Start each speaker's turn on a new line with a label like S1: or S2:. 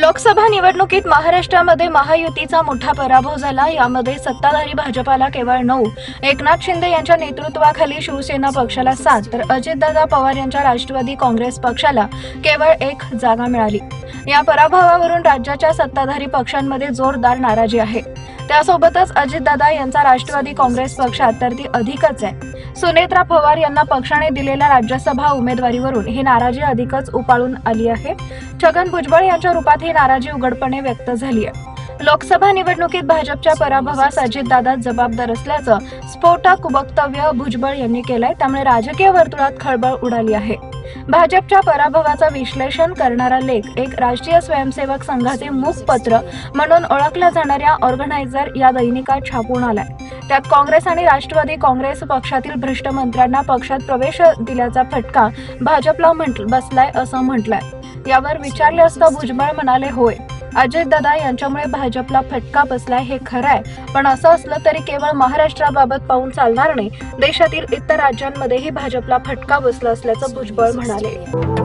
S1: लोकसभा निवडणुकीत महाराष्ट्रामध्ये महायुतीचा मोठा पराभव झाला. यामध्ये सत्ताधारी भाजपाला केवळ नऊ एकनाथ शिंदे यांच्या नेतृत्वाखाली शिवसेना पक्षाला सात तर अजितदादा पवार यांच्या राष्ट्रवादी काँग्रेस पक्षाला केवळ एक जागा मिळाली. या पराभवावरून राज्याच्या सत्ताधारी पक्षांमध्ये जोरदार नाराजी आहे. त्यासोबतच अजितदादा यांचा राष्ट्रवादी काँग्रेस पक्षात तर ती अधिकच आहे. सुनेत्रा पवार यांना पक्षाने दिलेल्या राज्यसभा उमेदवारीवरून ही नाराजी अधिकच उपाळून आली आहे. छगन भुजबळ यांच्या रूपात ही नाराजी उघडपणे व्यक्त झाली आहे. लोकसभा निवडणुकीत भाजपच्या पराभवास अजितदादा जबाबदार असल्याचं स्फोटक वक्तव्य भुजबळ यांनी केलंय. त्यामुळे राजकीय वर्तुळात खळबळ उडाली आहे. भाजपच्या पराभवाचं विश्लेषण करणारा लेख एक राष्ट्रीय स्वयंसेवक संघाचे मुखपत्र म्हणून ओळखल्या जाणाऱ्या ऑर्गनायझर या दैनिकात छापून आलाय. त्यात काँग्रेस आणि राष्ट्रवादी काँग्रेस पक्षातील भ्रष्ट मंत्र्यांना पक्षात प्रवेश दिल्याचा फटका भाजपला म्हंट बसलाय असं म्हटलंय. यावर विचारले असता भुजबळ म्हणाले होय अजितदादा यांच्यामुळे भाजपला फटका बसलाय हे खरं आहे पण असं असलं तरी केवळ महाराष्ट्राबाबत पाहून चालणार नाही. देशातील इतर राज्यांमध्येही भाजपला फटका बसला असल्याचं भुजबळ म्हणाले.